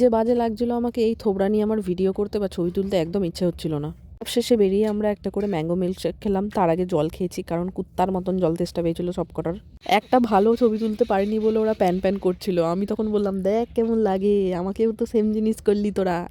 যে বাজে লাগছিল আমাকে, এই থোবড়া নিয়ে আমার ভিডিও করতে বা ছবি তুলতে একদম ইচ্ছে হচ্ছিল না। শেষে বেরিয়ে আমরা একটা করে ম্যাঙ্গো মিল্কশেক খেলাম, তার আগে জল খেয়েছি, কারণ কুত্তার মতন জল তেষ্টা পেয়েছিল সব কটার একটা ভালো ছবি তুলতে পারিনি বলে ওরা প্যান প্যান করছিল। আমি তখন বললাম, দেখ কেমন লাগে, আমাকেও তো সেম জিনিস করলি তোরা।